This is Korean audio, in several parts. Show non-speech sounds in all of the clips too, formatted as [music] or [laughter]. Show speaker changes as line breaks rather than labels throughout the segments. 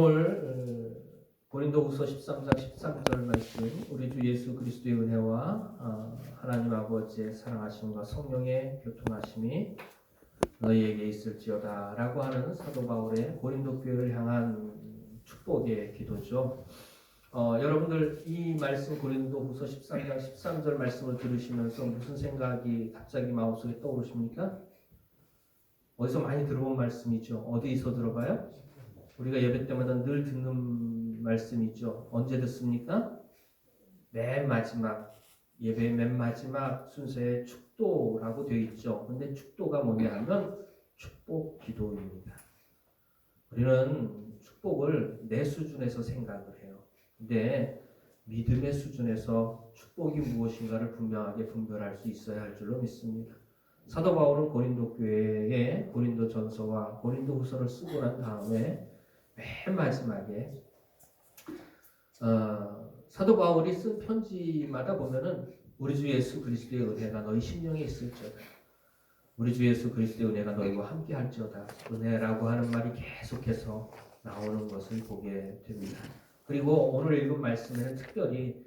오늘 어, 고린도후서 13장 13절 말씀 우리 주 예수 그리스도의 은혜와 어, 하나님 아버지의 사랑하심과 성령의 교통하심이 너희에게 있을지어다라고 하는 사도 바울의 고린도 교회를 향한 축복의 기도죠. 어, 여러분들 이 말씀 고린도후서 13장 13절 말씀을 들으시면서 무슨 생각이 갑자기 마음속에 떠오르십니까? 어디서 많이 들어본 말씀이죠. 어디서 들어봐요? 우리가 예배 때마다 늘 듣는 말씀이죠. 언제 듣습니까? 맨 마지막 예배의 맨 마지막 순서에 축도라고 되어 있죠. 근데 축도가 뭐냐 하면 축복 기도입니다. 우리는 축복을 내 수준에서 생각을 해요. 근데 믿음의 수준에서 축복이 무엇인가를 분명하게 분별할 수 있어야 할 줄로 믿습니다. 사도 바울은 고린도 교회에 고린도 전서와 고린도 후서를 쓰고 난 다음에 맨 마지막에 어, 사도 바울이 쓴 편지마다 보면은 우리 주 예수 그리스도의 은혜가 너희 심령에 있을지어다. 우리 주 예수 그리스도의 은혜가 너희와 함께 할지어다. 은혜라고 하는 말이 계속해서 나오는 것을 보게 됩니다. 그리고 오늘 읽은 말씀에는 특별히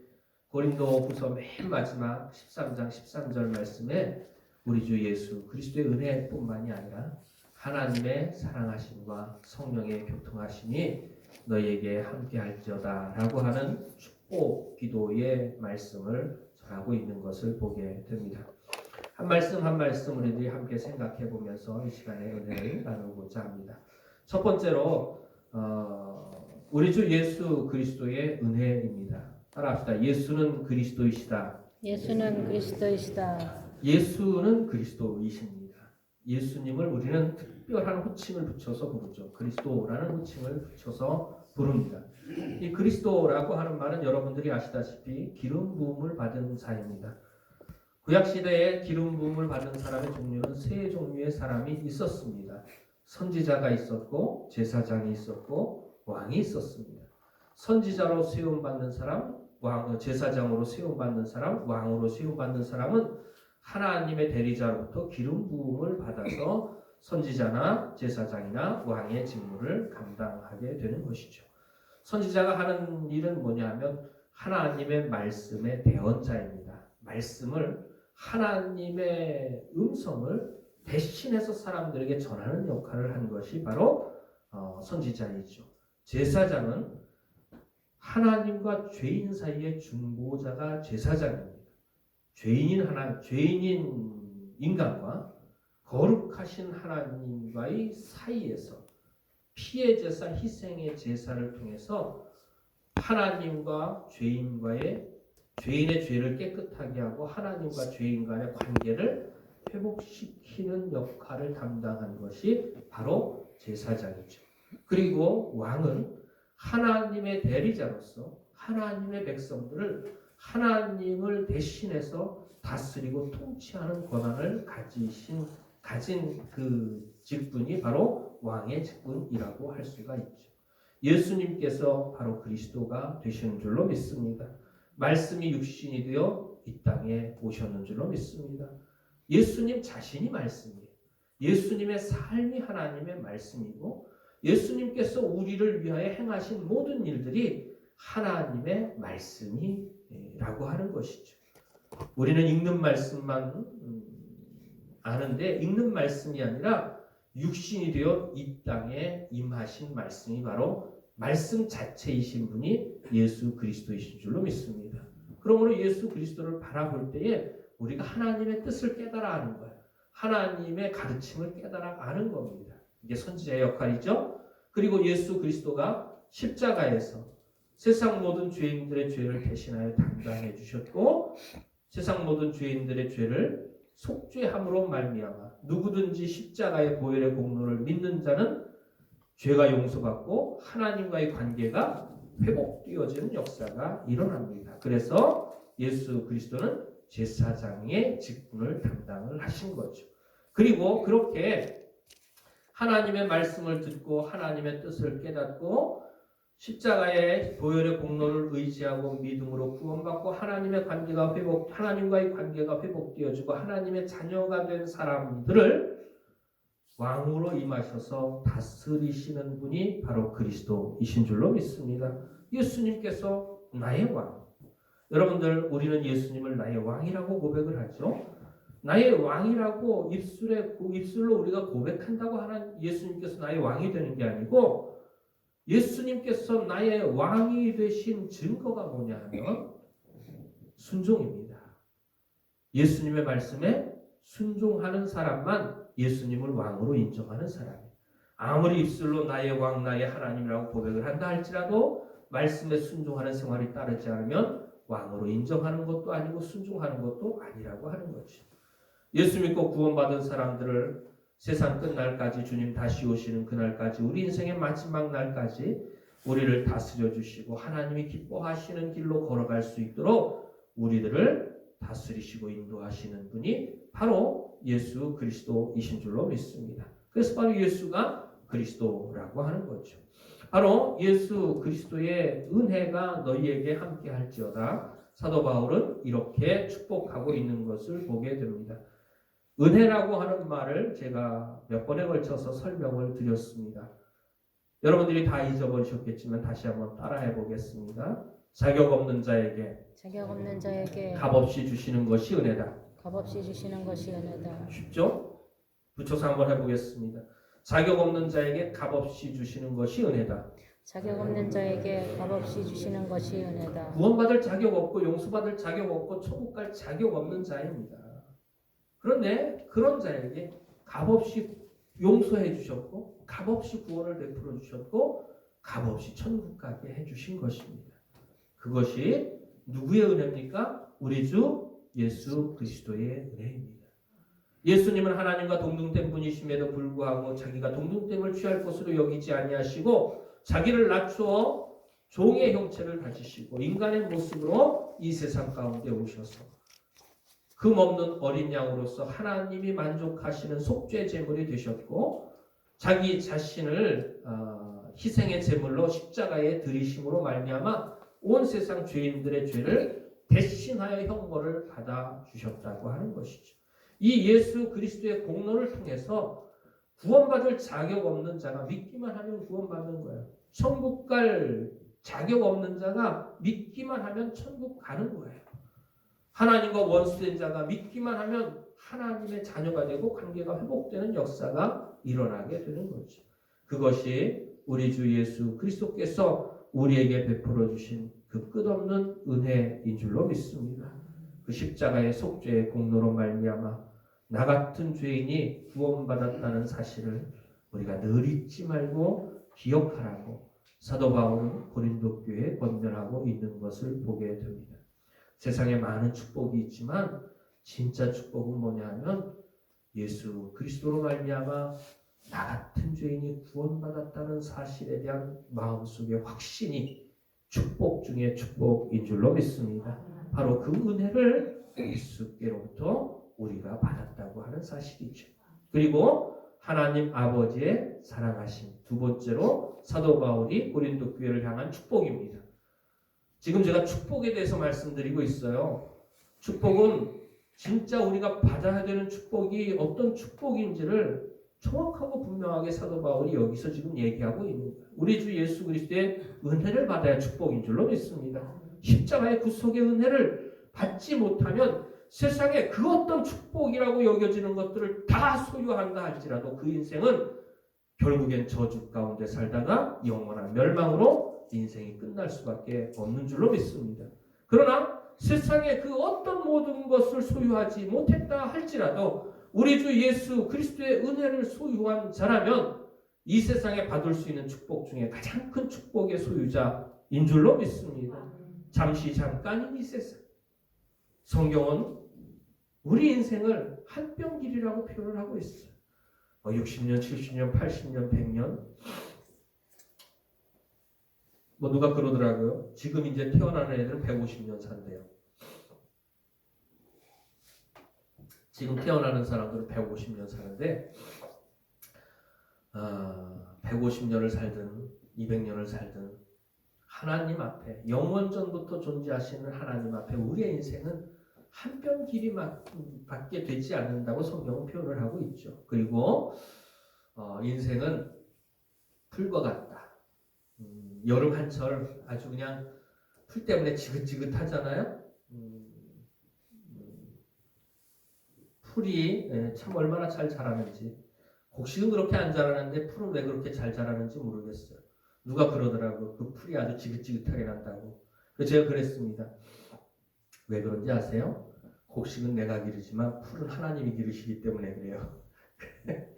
고린도 후서 맨 마지막 13장 13절 말씀에 우리 주 예수 그리스도의 은혜뿐만이 아니라 하나님의 사랑하심과 성령의 교통하심이 너희에게 함께 할지어다라고 하는 축복 기도의 말씀을 전하고 있는 것을 보게 됩니다. 한 말씀 한 말씀 우리들이 함께 생각해 보면서 이 시간에 은혜를 나누고자 합니다. 첫 번째로 어, 우리 주 예수 그리스도의 은혜입니다. 따라합시다. 예수는 그리스도이시다.
예수는 그리스도이시다.
예수는 그리스도이십니다. 예수님을 우리는 특별한 호칭을 붙여서 부르죠. 그리스도라는 호칭을 붙여서 부릅니다. 이 그리스도라고 하는 말은 여러분들이 아시다시피 기름 부음을 받은 자입니다. 구약 시대에 기름 부음을 받은 사람의 종류는 세 종류의 사람이 있었습니다. 선지자가 있었고 제사장이 있었고 왕이 있었습니다. 선지자로 세움 받는 사람, 왕 제사장으로 세움 받는 사람, 왕으로 세움 받는 사람은 하나님의 대리자로부터 기름 부음을 받아서 [clears throat] 선지자나 제사장이나 왕의 직무를 감당하게 되는 것이죠. 선지자가 하는 일은 뭐냐면 하나님의 말씀의 대언자입니다. 말씀을 하나님의 음성을 대신해서 사람들에게 전하는 역할을 한 것이 바로 어, 선지자이죠. 제사장은 하나님과 죄인 사이의 중보자가 제사장입니다. 죄인인 하나 죄인인 인간과 거룩하신 하나님과의 사이에서 피해 제사, 희생의 제사를 통해서 하나님과 죄인과의 죄인의 죄를 깨끗하게 하고 하나님과 죄인 간의 관계를 회복시키는 역할을 담당한 것이 바로 제사장이죠. 그리고 왕은 하나님의 대리자로서 하나님의 백성들을 하나님을 대신해서 다스리고 통치하는 권한을 가지신 가진 그 직분이 바로 왕의 직분이라고 할 수가 있죠. 예수님께서 바로 그리스도가 되시는 줄로 믿습니다. 말씀이 육신이 되어 이 땅에 오셨는 줄로 믿습니다. 예수님 자신이 말씀이에요. 예수님의 삶이 하나님의 말씀이고 예수님께서 우리를 위하여 행하신 모든 일들이 하나님의 말씀이 라고 하는 것이죠. 우리는 읽는 말씀만 음, 아는데 읽는 말씀이 아니라 육신이 되어 이 땅에 임하신 말씀이 바로 말씀 자체이신 분이 예수 그리스도이신 줄로 믿습니다. 그러므로 예수 그리스도를 바라볼 때에 우리가 하나님의 뜻을 깨달아 아는 거예요. 하나님의 가르침을 깨달아 아는 겁니다. 이게 선지자의 역할이죠. 그리고 예수 그리스도가 십자가에서 세상 모든 죄인들의 죄를 대신하여 담당해 주셨고 세상 모든 죄인들의 죄를 속죄함으로 말미암아 누구든지 십자가의 보혈의 공로를 믿는 자는 죄가 용서받고 하나님과의 관계가 회복되어지는 역사가 일어납니다. 그래서 예수 그리스도는 제사장의 직분을 담당을 하신 거죠. 그리고 그렇게 하나님의 말씀을 듣고 하나님의 뜻을 깨닫고 십자가의 보혈의 공로를 의지하고 믿음으로 구원받고 하나님의 관계가 회복, 하나님과의 관계가 회복되어지고 하나님의 자녀가 된 사람들을 왕으로 임하셔서 다스리시는 분이 바로 그리스도이신 줄로 믿습니다. 예수님께서 나의 왕. 여러분들 우리는 예수님을 나의 왕이라고 고백을 하죠. 나의 왕이라고 입술에 입술로 우리가 고백한다고 하는 예수님께서 나의 왕이 되는 게 아니고 예수님께서 나의 왕이 되신 증거가 뭐냐 하면 순종입니다. 예수님의 말씀에 순종하는 사람만 예수님을 왕으로 인정하는 사람이에요. 아무리 입술로 나의 왕, 나의 하나님이라고 고백을 한다 할지라도 말씀에 순종하는 생활이 따르지 않으면 왕으로 인정하는 것도 아니고 순종하는 것도 아니라고 하는 거죠. 예수 믿고 구원받은 사람들을 세상 끝날까지 주님 다시 오시는 그날까지 우리 인생의 마지막 날까지 우리를 다스려 주시고 하나님이 기뻐하시는 길로 걸어갈 수 있도록 우리들을 다스리시고 인도하시는 분이 바로 예수 그리스도이신 줄로 믿습니다. 그래서 바로 예수가 그리스도라고 하는 거죠. 바로 예수 그리스도의 은혜가 너희에게 함께 할지어다. 사도 바울은 이렇게 축복하고 있는 것을 보게 됩니다. 은혜라고 하는 말을 제가 몇 번에 걸쳐서 설명을 드렸습니다. 여러분들이 다 잊어버리셨겠지만 다시 한번 따라해 보겠습니다. 자격 없는 자에게
자격 없는 자에게
값없이 주시는 것이 은혜다.
값없이 주시는 것이 은혜다.
쉽죠? 붙여서 한번 해보겠습니다. 자격 없는 자에게 값없이 주시는 것이 은혜다.
자격 없는 자에게 값없이 주시는 것이 은혜다.
구원받을 자격 없고 용서받을 자격 없고 천국 갈 자격 없는 자입니다. 그런데 그런 자에게 값없이 용서해 주셨고 값없이 구원을 베풀어 주셨고 값없이 천국 가게 해 주신 것입니다. 그것이 누구의 은혜입니까? 우리 주 예수 그리스도의 은혜입니다. 예수님은 하나님과 동등된 분이심에도 불구하고 자기가 동등됨을 취할 것으로 여기지 아니하시고 자기를 낮추어 종의 형체를 가지시고 인간의 모습으로 이 세상 가운데 오셔서 금 없는 어린 양으로서 하나님이 만족하시는 속죄 제물이 되셨고 자기 자신을 어, 희생의 제물로 십자가에 들이심으로 말미암아 온 세상 죄인들의 죄를 대신하여 형벌을 받아 주셨다고 하는 것이죠. 이 예수 그리스도의 공로를 통해서 구원받을 자격 없는 자가 믿기만 하면 구원받는 거예요. 천국 갈 자격 없는 자가 믿기만 하면 천국 가는 거예요. 하나님과 원수된 자가 믿기만 하면 하나님의 자녀가 되고 관계가 회복되는 역사가 일어나게 되는 거죠. 그것이 우리 주 예수 그리스도께서 우리에게 베풀어 주신 그 끝없는 은혜인 줄로 믿습니다. 그 십자가의 속죄의 공로로 말미암아 나 같은 죄인이 구원받았다는 사실을 우리가 늘 잊지 말고 기억하라고 사도 바울은 고린도 교회에 권면하고 있는 것을 보게 됩니다. 세상에 많은 축복이 있지만 진짜 축복은 뭐냐면 예수 그리스도로 말미암아 나 같은 죄인이 구원받았다는 사실에 대한 마음속의 확신이 축복 중의 축복인 줄로 믿습니다. 바로 그 은혜를 예수께로부터 우리가 받았다고 하는 사실이죠. 그리고 하나님 아버지의 사랑하심 두 번째로 사도 바울이 고린도 교회를 향한 축복입니다. 지금 제가 축복에 대해서 말씀드리고 있어요. 축복은 진짜 우리가 받아야 되는 축복이 어떤 축복인지를 정확하고 분명하게 사도 바울이 여기서 지금 얘기하고 있는 거예요. 우리 주 예수 그리스도의 은혜를 받아야 축복인 줄로 믿습니다. 십자가의 구속의 은혜를 받지 못하면 세상에 그 어떤 축복이라고 여겨지는 것들을 다 소유한다 할지라도 그 인생은 결국엔 저주 가운데 살다가 영원한 멸망으로 인생이 끝날 수밖에 없는 줄로 믿습니다. 그러나 세상에 그 어떤 모든 것을 소유하지 못했다 할지라도 우리 주 예수 그리스도의 은혜를 소유한 자라면 이 세상에 받을 수 있는 축복 중에 가장 큰 축복의 소유자인 줄로 믿습니다. 잠시 잠깐인 이 세상. 성경은 우리 인생을 한 뼘 길이라고 표현을 하고 있어요. 60년, 70년, 80년, 100년. 뭐 누가 그러더라고요. 지금 이제 태어나는 애들은 150년 산대요. 지금 태어나는 사람들은 150년 사는데 아, 150년을 살든 200년을 살든 하나님 앞에 영원전부터 존재하시는 하나님 앞에 우리의 인생은 한 뼘 길이 밖에 되지 않는다고 성경은 표현을 하고 있죠. 그리고 어, 인생은 풀과 같다. 음, 여름 한철 아주 그냥 풀 때문에 지긋지긋하잖아요. 음, 음, 풀이 예, 참 얼마나 잘 자라는지 곡식은 그렇게 안 자라는데 풀은 왜 그렇게 잘 자라는지 모르겠어요. 누가 그러더라고 그 풀이 아주 지긋지긋하게 난다고. 제가 그랬습니다. 왜 그런지 아세요? 곡식은 내가 기르지만 풀은 하나님이 기르시기 때문에 그래요. [laughs]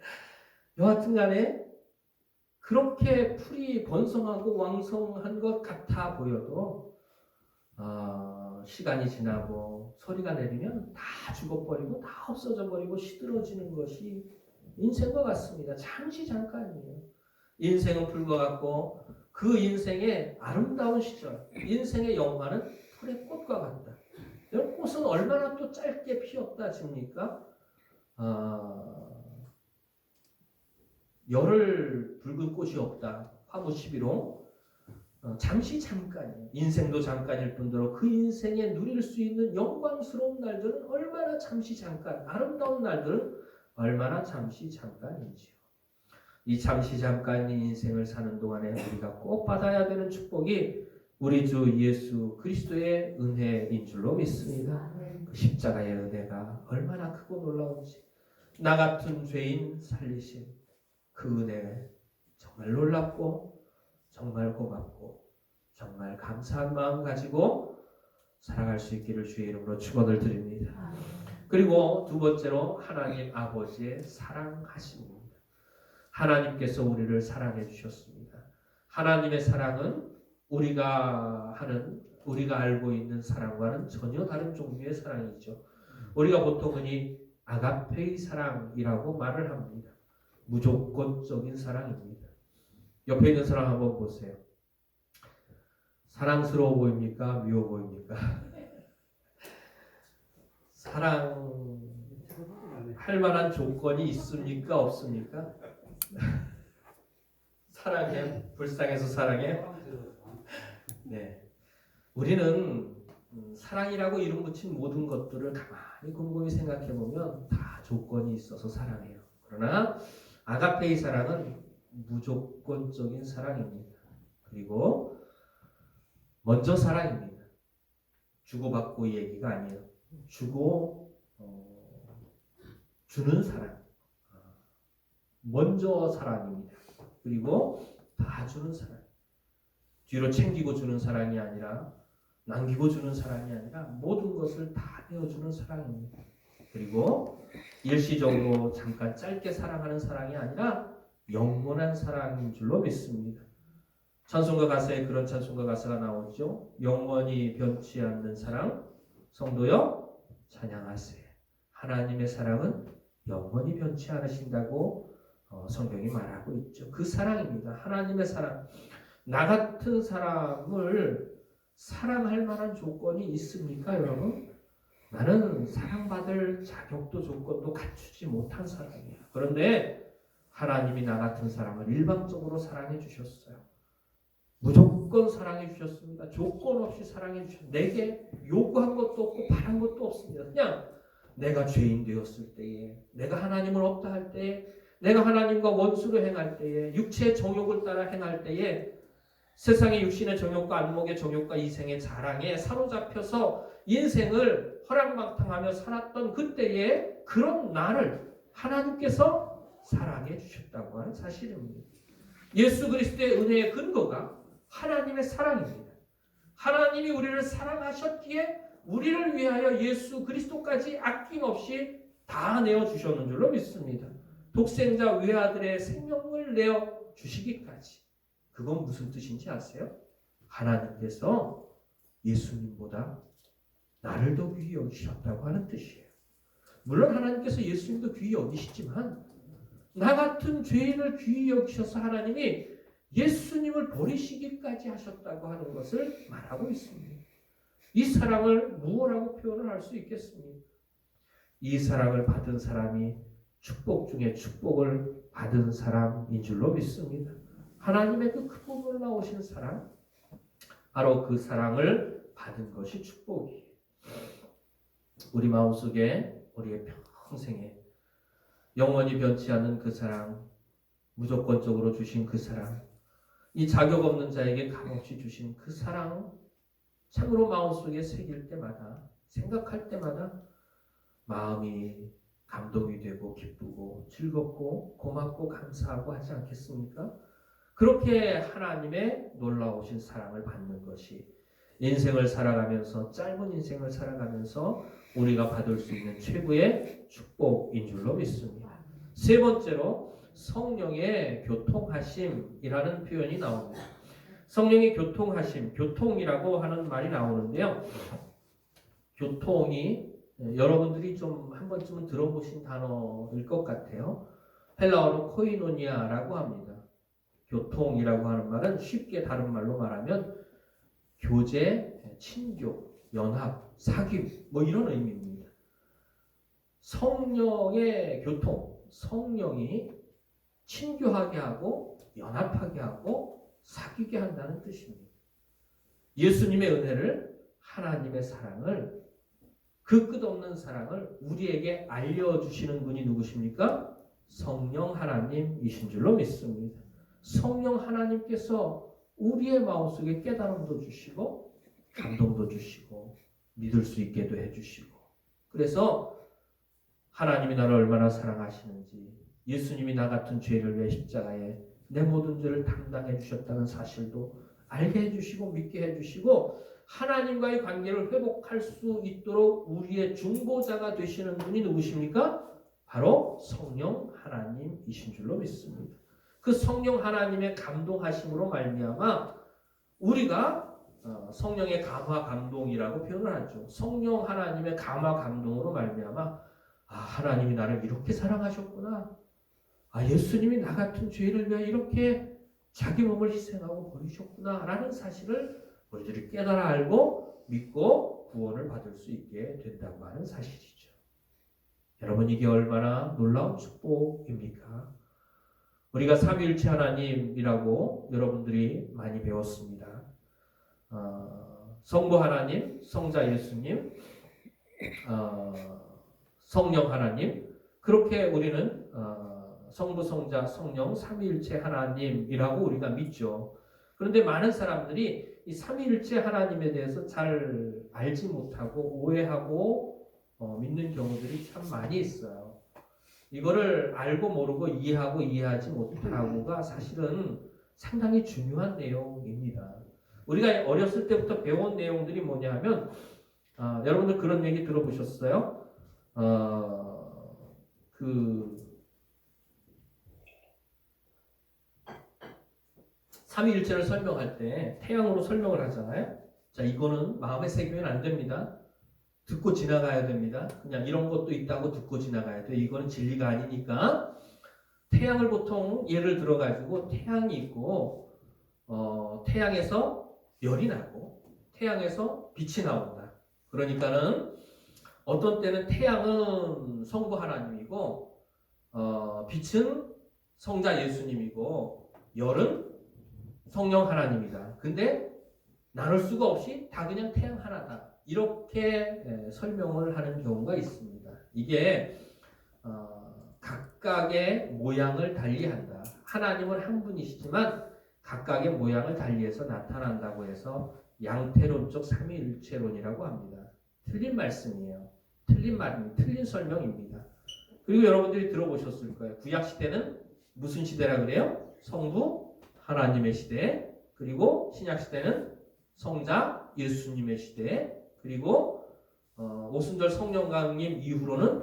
여하튼 간에 그렇게 풀이 번성하고 왕성한 것 같아 보여도 어, 시간이 지나고 소리가 내리면 다 죽어버리고 다 없어져 버리고 시들어지는 것이 인생과 같습니다. 잠시 잠깐이에요. 인생은 풀과 같고 그 인생의 아름다운 시절, 인생의 영화는 풀의 꽃과 같다. 꽃은 얼마나 또 짧게 피었다 집니까? 아, 열흘 붉은 꽃이 없다. 화무 11호. 어, 잠시 잠깐이에요. 인생도 잠깐일 뿐더러 그 인생에 누릴 수 있는 영광스러운 날들은 얼마나 잠시 잠깐, 아름다운 날들은 얼마나 잠시 잠깐인지요. 이 잠시 잠깐의 인생을 사는 동안에 우리가 꼭 받아야 되는 축복이 우리 주 예수 그리스도의 은혜인 줄로 믿습니다. 그 십자가의 은혜가 얼마나 크고 놀라운지 나 같은 죄인 살리신 그 은혜 정말 놀랍고 정말 고맙고 정말 감사한 마음 가지고 살아갈 수 있기를 주의 이름으로 축원을 드립니다. 그리고 두 번째로 하나님 아버지의 사랑하심입니다. 하나님께서 우리를 사랑해 주셨습니다. 하나님의 사랑은 우리가 하는 우리가 알고 있는 사랑과는 전혀 다른 종류의 사랑이죠. 우리가 보통 흔히 아가페의 사랑이라고 말을 합니다. 무조건적인 사랑입니다. 옆에 있는 사람 한번 보세요. 사랑스러워 보입니까? 미워 보입니까? [laughs] 사랑 할 만한 조건이 있습니까? 없습니까? [laughs] 사랑해 불쌍해서 사랑해. 네, 우리는 음, 사랑이라고 이름 붙인 모든 것들을 가만히 곰곰이 생각해 보면 다 조건이 있어서 사랑해요. 그러나 아가페의 사랑은 무조건적인 사랑입니다. 그리고 먼저 사랑입니다. 주고받고 얘기가 아니에요. 주고 어, 주는 사랑. 어, 먼저 사랑입니다. 그리고 다 주는 사랑. 뒤로 챙기고 주는 사랑이 아니라 남기고 주는 사랑이 아니라 모든 것을 다 내어주는 사랑입니다. 그리고 일시적으로 잠깐 짧게 사랑하는 사랑이 아니라 영원한 사랑인 줄로 믿습니다. 찬송가 가사에 그런 찬송가 가사가 나오죠. 영원히 변치 않는 사랑, 성도여 찬양하세. 하나님의 사랑은 영원히 변치 않으신다고 어, 성경이 말하고 있죠. 그 사랑입니다. 하나님의 사랑. 나 같은 사람을 사랑할 만한 조건이 있습니까, 여러분? 나는 사랑받을 자격도 조건도 갖추지 못한 사람이야. 그런데 하나님이 나 같은 사람을 일방적으로 사랑해 주셨어요. 무조건 사랑해 주셨습니다. 조건 없이 사랑해 주셨. 내게 요구한 것도 없고 바란 것도 없습니다. 그냥 내가 죄인 되었을 때에, 내가 하나님을 없다 할 때에, 내가 하나님과 원수로 행할 때에, 육체의 정욕을 따라 행할 때에, 세상의 육신의 정욕과 안목의 정욕과 이생의 자랑에 사로잡혀서 인생을 허랑방탕하며 살았던 그때에 그런 나를 하나님께서 사랑해 주셨다고 하는 사실입니다. 예수 그리스도의 은혜의 근거가 하나님의 사랑입니다. 하나님이 우리를 사랑하셨기에 우리를 위하여 예수 그리스도까지 아낌없이 다 내어 주셨는 줄로 믿습니다. 독생자 외아들의 생명을 내어 주시기까지. 그건 무슨 뜻인지 아세요? 하나님께서 예수님보다 나를 더 귀히 여기셨다고 하는 뜻이에요. 물론 하나님께서 예수님도 귀히 여기시지만 나 같은 죄인을 귀히 여기셔서 하나님이 예수님을 버리시기까지 하셨다고 하는 것을 말하고 있습니다. 이 사랑을 무엇라고 표현을 할 수 있겠습니까? 이 사랑을 받은 사람이 축복 중에 축복을 받은 사람인 줄로 믿습니다. 하나님의 그 크고 놀라우신 사랑, 바로 그 사랑을 받은 것이 축복이에요. 우리 마음속에 우리의 평생에 영원히 변치 않는 그 사랑, 무조건적으로 주신 그 사랑, 이 자격 없는 자에게 값없이 주신 그 사랑, 참으로 마음속에 새길 때마다, 생각할 때마다 마음이 감동이 되고 기쁘고 즐겁고 고맙고 감사하고 하지 않겠습니까? 그렇게 하나님의 놀라우신 사랑을 받는 것이 인생을 살아가면서 짧은 인생을 살아가면서 우리가 받을 수 있는 최고의 축복인 줄로 믿습니다. 세 번째로 성령의 교통하심이라는 표현이 나옵니다. 성령의 교통하심, 교통이라고 하는 말이 나오는데요. 교통이 예, 여러분들이 좀 한 번쯤은 들어보신 단어일 것 같아요. 헬라어로 코이노니아라고 합니다. 교통이라고 하는 말은 쉽게 다른 말로 말하면 교제, 친교, 연합, 사귐 뭐 이런 의미입니다. 성령의 교통, 성령이 친교하게 하고 연합하게 하고 사귀게 한다는 뜻입니다. 예수님의 은혜를 하나님의 사랑을 그 끝없는 사랑을 우리에게 알려주시는 분이 누구십니까? 성령 하나님이신 줄로 믿습니다. 성령 하나님께서 우리의 마음속에 깨달음도 주시고 감동도 주시고 믿을 수 있게도 해주시고 그래서 하나님이 나를 얼마나 사랑하시는지 예수님이 나 같은 죄를 위해 십자가에 내 모든 죄를 담당해 주셨다는 사실도 알게 해주시고 믿게 해주시고 하나님과의 관계를 회복할 수 있도록 우리의 중보자가 되시는 분이 누구십니까? 바로 성령 하나님이신 줄로 믿습니다. 그 성령 하나님의 감동하심으로 말미암아 우리가 어, 성령의 감화 감동이라고 표현을 하죠. 성령 하나님의 감화 감동으로 말미암아 아 하나님이 나를 이렇게 사랑하셨구나. 아 예수님이 나 같은 죄를 위해 이렇게 자기 몸을 희생하고 버리셨구나라는 사실을 우리들이 깨달아 알고 믿고 구원을 받을 수 있게 된다고 하는 사실이죠. 여러분 이게 얼마나 놀라운 축복입니까? 우리가 삼위일체 하나님이라고 여러분들이 많이 배웠습니다. 어, 성부 하나님, 성자 예수님, 어, 성령 하나님 그렇게 우리는 어, 성부, 성자, 성령 삼위일체 하나님이라고 우리가 믿죠. 그런데 많은 사람들이 이 삼위일체 하나님에 대해서 잘 알지 못하고 오해하고 어, 믿는 경우들이 참 많이 있어요. 이거를 알고 모르고 이해하고 이해하지 못하고가 사실은 상당히 중요한 내용입니다. 우리가 어렸을 때부터 배운 내용들이 뭐냐 하면 아, 여러분들 그런 얘기 들어보셨어요? 어, 그 삼위일체를 설명할 때 태양으로 설명을 하잖아요. 자, 이거는 마음에 새기면 안 됩니다. 듣고 지나가야 됩니다. 그냥 이런 것도 있다고 듣고 지나가야 돼. 이거는 진리가 아니니까 태양을 보통 예를 들어 가지고 태양이 있고 어, 태양에서 열이 나고 태양에서 빛이 나온다. 그러니까는 어떤 때는 태양은 성부 하나님이고 어, 빛은 성자 예수님이고 열은 성령 하나님이다. 근데 나눌 수가 없이 다 그냥 태양 하나다. 이렇게 예, 설명을 하는 경우가 있습니다. 이게 어, 각각의 모양을 달리한다. 하나님은 한 분이시지만 각각의 모양을 달리해서 나타난다고 해서 양태론적 삼위일체론이라고 합니다. 틀린 말씀이에요. 틀린 말, 틀린 설명입니다. 그리고 여러분들이 들어보셨을 거예요. 구약 시대는 무슨 시대라 그래요? 성부 하나님의 시대, 그리고 신약 시대는 성자 예수님의 시대, 그리고 어, 오순절 성령 강림 이후로는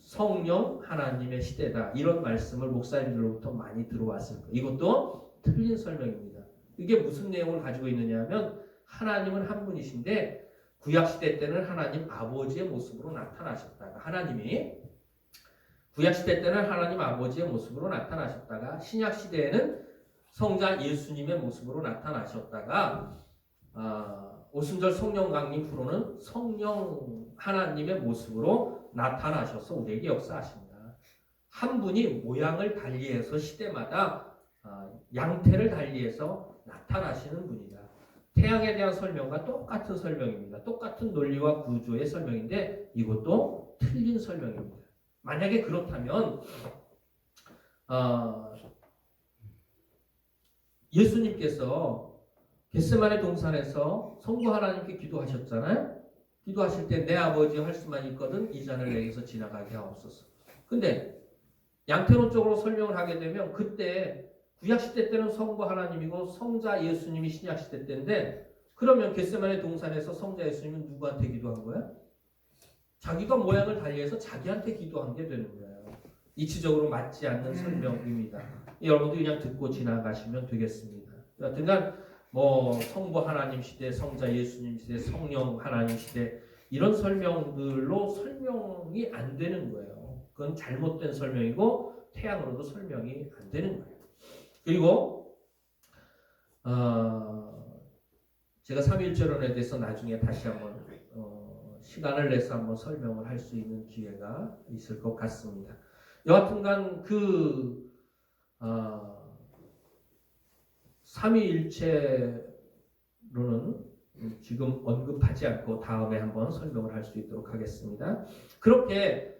성령 하나님의 시대다. 이런 말씀을 목사님들로부터 많이 들어왔을 거예요. 이것도 틀린 설명입니다. 이게 무슨 내용을 가지고 있느냐면 하나님은 한 분이신데 구약 시대 때는 하나님 아버지의 모습으로 나타나셨다가 하나님이 구약 시대 때는 하나님 아버지의 모습으로 나타나셨다가 신약 시대에는 성자 예수님의 모습으로 나타나셨다가 아, 오순절 성령 강림 후로는 성령 하나님의 모습으로 나타나셔서 우리에게 역사하십니다. 한 분이 모양을 달리해서 시대마다 아, 양태를 달리해서 나타나시는 분이다. 태양에 대한 설명과 똑같은 설명입니다. 똑같은 논리와 구조의 설명인데 이것도 틀린 설명입니다. 만약에 그렇다면 어, 예수님께서 겟세마네 동산에서 성부 하나님께 기도하셨잖아요. 기도하실 때 내 아버지 할 수만 있거든 이 잔을 내게서 지나가게 하옵소서. 근데 양태론 쪽으로 설명을 하게 되면 그때 구약 시대 때는 성부 하나님이고 성자 예수님이 신약 시대 때인데 그러면 겟세마네 동산에서 성자 예수님은 누구한테 기도한 거야? 자기가 모양을 달리해서 자기한테 기도한 게 되는 거예요. 이치적으로 맞지 않는 설명입니다. 여러분도 그냥 듣고 지나가시면 되겠습니다. 여하튼간 뭐 성부 하나님 시대, 성자 예수님 시대, 성령 하나님 시대 이런 설명들로 설명이 안 되는 거예요. 그건 잘못된 설명이고 태양으로도 설명이 안 되는 거예요. 그리고 어, 제가 삼위일체론에 대해서 나중에 다시 한번 어, 시간을 내서 한번 설명을 할 수 있는 기회가 있을 것 같습니다. 여하튼간 그 어, 삼위일체로는 지금 언급하지 않고 다음에 한번 설명을 할 수 있도록 하겠습니다. 그렇게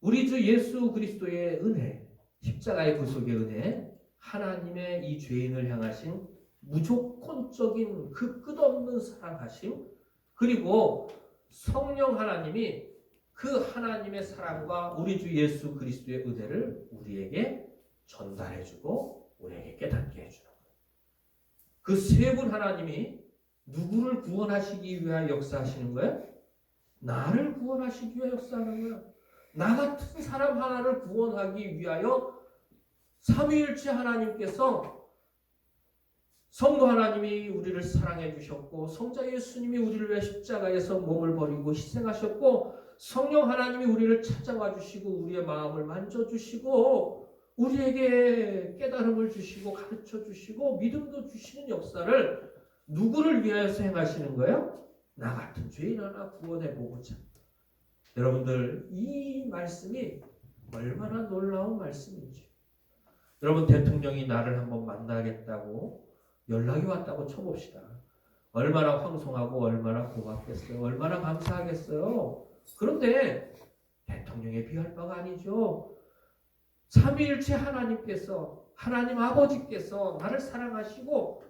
우리 주 예수 그리스도의 은혜, 십자가의 구속의 은혜, 하나님의 이 죄인을 향하신 무조건적인 그 끝없는 사랑하심, 그리고 성령 하나님이 그 하나님의 사랑과 우리 주 예수 그리스도의 은혜를 우리에게 전달해주고 우리에게 깨닫게 해주는 거예요. 그 세 분 하나님이 누구를 구원하시기 위하여 역사하시는 거예요? 나를 구원하시기 위하여 역사하는 거예요. 나 같은 사람 하나를 구원하기 위하여 삼위일체 하나님께서 성도 하나님이 우리를 사랑해 주셨고 성자 예수님이 우리를 위해 십자가에서 몸을 버리고 희생하셨고 성령 하나님이 우리를 찾아와 주시고 우리의 마음을 만져 주시고 우리에게 깨달음을 주시고 가르쳐 주시고 믿음도 주시는 역사를 누구를 위하여서 행하시는 거예요? 나 같은 죄인 하나 구원해 보고자. 여러분들 이 말씀이 얼마나 놀라운 말씀인지. 여러분 대통령이 나를 한번 만나겠다고 연락이 왔다고 쳐봅시다. 얼마나 황송하고 얼마나 고맙겠어요. 얼마나 감사하겠어요. 그런데 대통령에 비할 바가 아니죠. 삼위일체 하나님께서 하나님 아버지께서 나를 사랑하시고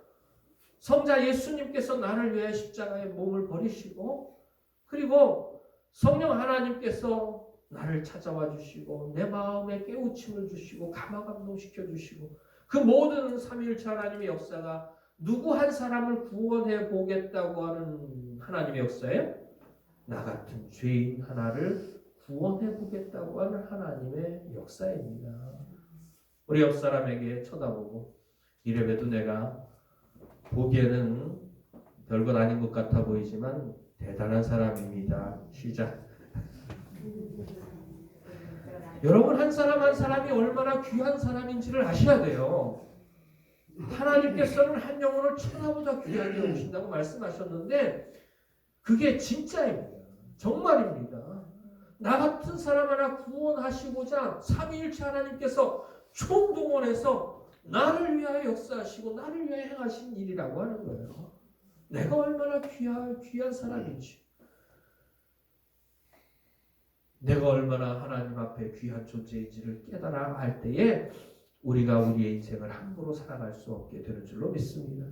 성자 예수님께서 나를 위해 십자가에 몸을 버리시고 그리고 성령 하나님께서 나를 찾아와 주시고 내 마음에 깨우침을 주시고 감화 감동시켜 주시고 그 모든 삼위일체 하나님의 역사가 누구 한 사람을 구원해 보겠다고 하는 하나님의 역사예요? 나 같은 죄인 하나를 구원해 보겠다고 하는 하나님의 역사입니다. 우리 옆 사람에게 쳐다보고 이래봬도 내가 보기에는 별것 아닌 것 같아 보이지만 대단한 사람입니다. 시작. 여러분 한 사람 한 사람이 얼마나 귀한 사람인지를 아셔야 돼요. 하나님께서는 한 영혼을 천하보다 귀하게 여기신다고 말씀하셨는데 그게 진짜입니다. 정말입니다. 나 같은 사람 하나 구원하시고자 삼위일체 하나님께서 총동원해서 나를 위하여 역사하시고 나를 위하여 행하신 일이라고 하는 거예요. 내가 얼마나 귀한, 귀한 사람인지 내가 얼마나 하나님 앞에 귀한 존재인지를 깨달아 알 때에 우리가 우리의 인생을 함부로 살아갈 수 없게 되는 줄로 믿습니다.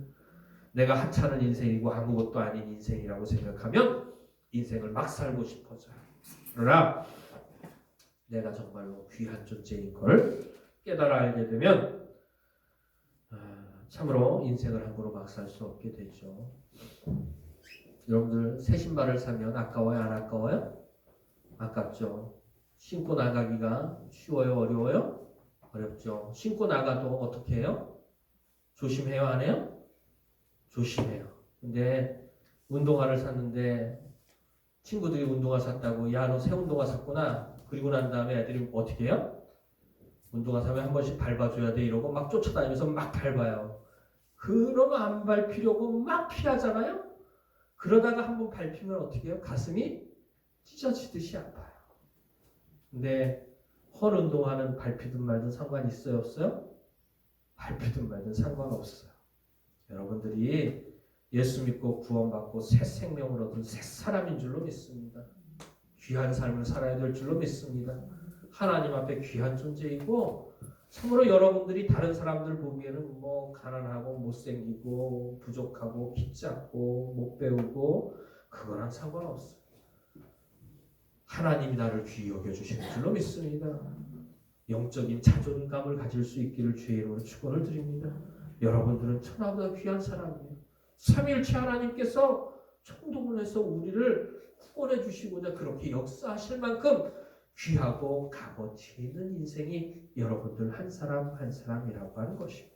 내가 하찮은 인생이고 아무것도 아닌 인생이라고 생각하면 인생을 막 살고 싶어져요. 그러나 내가 정말로 귀한 존재인 걸 깨달아 알게 되면 아, 참으로 인생을 함부로 막 살 수 없게 되죠. 여러분들 새 신발을 사면 아까워요? 안 아까워요? 아깝죠. 신고 나가기가 쉬워요? 어려워요? 어렵죠. 신고 나가도 어떻게 해요? 조심해요? 안 해요? 조심해요. 근데 운동화를 샀는데 친구들이 운동화 샀다고 야 너 새 운동화 샀구나. 그리고 난 다음에 애들이 어떻게 해요? 운동화 사면 한 번씩 밟아줘야 돼 이러고 막 쫓아다니면서 막 밟아요. 그러면 안 밟히려고 막 피하잖아요. 그러다가 한 번 밟히면 어떻게 해요? 가슴이 찢어지듯이 아파요. 근데 헌 운동화는 밟히든 말든 상관 있어요 없어요? 밟히든 말든 상관없어요. 여러분들이 예수 믿고 구원받고 새 생명을 얻은 새 사람인 줄로 믿습니다. 귀한 삶을 살아야 될 줄로 믿습니다. 하나님 앞에 귀한 존재이고 참으로 여러분들이 다른 사람들 보기에는 뭐 가난하고 못생기고 부족하고 키 작고 못 배우고 그거랑 상관없어요. 하나님이 나를 귀히 여겨주시는 줄로 믿습니다. 영적인 자존감을 가질 수 있기를 주의 이름으로 축원을 드립니다. 여러분들은 천하보다 귀한 사람이에요. 삼일체 하나님께서 총동을 해서 우리를 구원해 주시고자 그렇게 역사하실 만큼 귀하고 값어치 있는 인생이 여러분들 한 사람 한 사람이라고 하는 것입니다.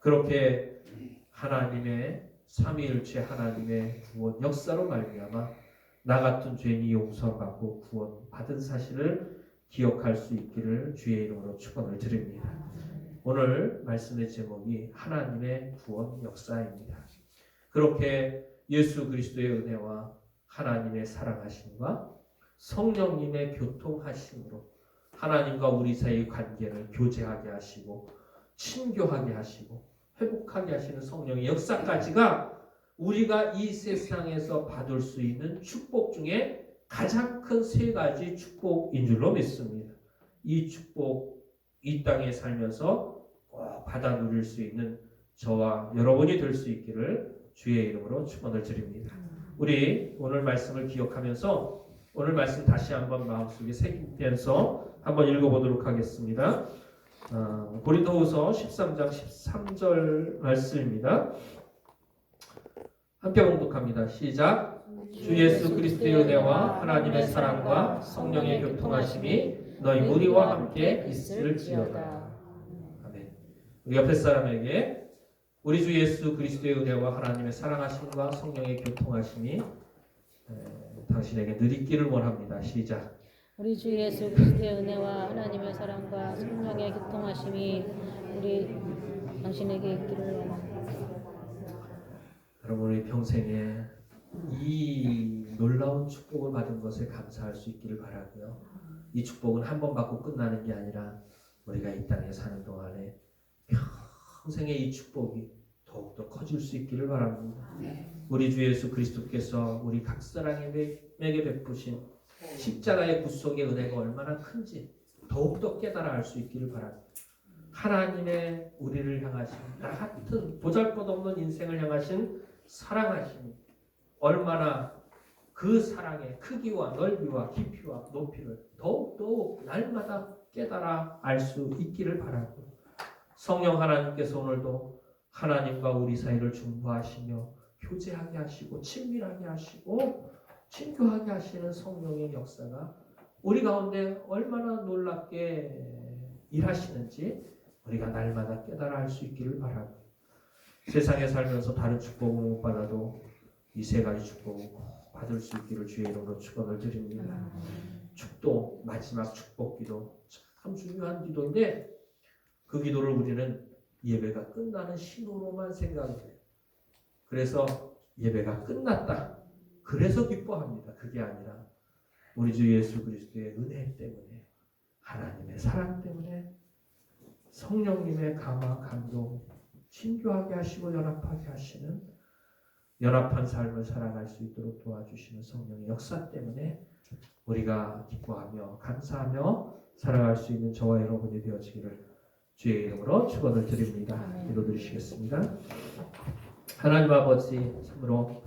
그렇게 하나님의 삼위일체 하나님의 구원 역사로 말미암아 나 같은 죄인이 용서받고 구원 받은 사실을 기억할 수 있기를 주의 이름으로 축원을 드립니다. 오늘 말씀의 제목이 하나님의 구원 역사입니다. 그렇게 예수 그리스도의 은혜와 하나님의 사랑하심과 성령님의 교통하심으로 하나님과 우리 사이의 관계를 교제하게 하시고 친교하게 하시고 회복하게 하시는 성령의 역사까지가 우리가 이 세상에서 받을 수 있는 축복 중에 가장 큰 세 가지 축복인 줄로 믿습니다. 이 축복 이 땅에 살면서 꼭 받아 누릴 수 있는 저와 여러분이 될 수 있기를 주의 이름으로 축원을 드립니다. 우리 오늘 말씀을 기억하면서 오늘 말씀 다시 한번 마음속에 새기면서 한번 읽어보도록 하겠습니다. 어, 고린도후서 13장 13절 말씀입니다. 함께 봉독합니다. 시작. 주 예수 그리스도의 은혜와 하나님의 사랑과 성령의 교통하심이 너희 무리와 함께 있을지어다. 아멘. 우리 옆에 사람에게 우리 주 예수 그리스도의 은혜와 하나님의 사랑하심과 성령의 교통하심이 에, 당신에게 늘 있기를 원합니다. 시작.
우리 주 예수 그리스도의 은혜와 하나님의 사랑과 성령의 교통하심이 우리 당신에게 있기를 원합니다.
여러분 우리 평생에 이 놀라운 축복을 받은 것에 감사할 수 있기를 바라고요. 이 축복은 한 번 받고 끝나는 게 아니라 우리가 이 땅에 사는 동안에 평생의 이 축복이 더욱더 커질 수 있기를 바랍니다. 우리 주 예수 그리스도께서 우리 각 사람에게 베푸신 십자가의 구속의 은혜가 얼마나 큰지 더욱더 깨달아 알 수 있기를 바랍니다. 하나님의 우리를 향하신 나 같은 보잘것없는 인생을 향하신 사랑하심이 얼마나 그 사랑의 크기와 넓이와 깊이와 높이를 더욱더욱 날마다 깨달아 알 수 있기를 바라고 성령 하나님께서 오늘도 하나님과 우리 사이를 중보하시며 교제하게 하시고 친밀하게 하시고 친교하게 하시는 성령의 역사가 우리 가운데 얼마나 놀랍게 일하시는지 우리가 날마다 깨달아 알 수 있기를 바라고 세상에 살면서 다른 축복을 못 받아도 이 세 가지 축복을 꼭 받을 수 있기를 주의 이름으로 축원을 드립니다. 축도 마지막 축복기도 참 중요한 기도인데 그 기도를 우리는 예배가 끝나는 신호로만 생각해요. 그래서 예배가 끝났다. 그래서 기뻐합니다. 그게 아니라 우리 주 예수 그리스도의 은혜 때문에 하나님의 사랑 때문에 성령님의 감화 감동 친교하게 하시고 연합하게 하시는 연합한 삶을 살아갈 수 있도록 도와주시는 성령의 역사 때문에 우리가 기뻐하며 감사하며 살아갈 수 있는 저와 여러분이 되어지기를 주의 이름으로 축원을 드립니다.
아멘.
기도 드리시겠습니다. 하나님 아버지 참으로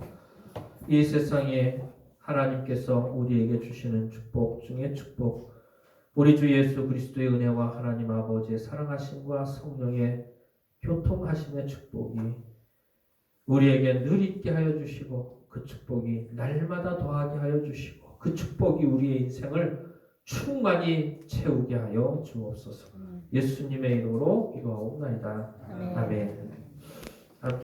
이 세상에 하나님께서 우리에게 주시는 축복 중에 축복 우리 주 예수 그리스도의 은혜와 하나님 아버지의 사랑하심과 성령의 교통하심의 축복이 우리에게 늘 있게 하여 주시고 그 축복이 날마다 더하게 하여 주시고 그 축복이 우리의 인생을 충만히 채우게 하여 주옵소서. 예수님의 이름으로 기도하옵나이다.
아멘.
아멘.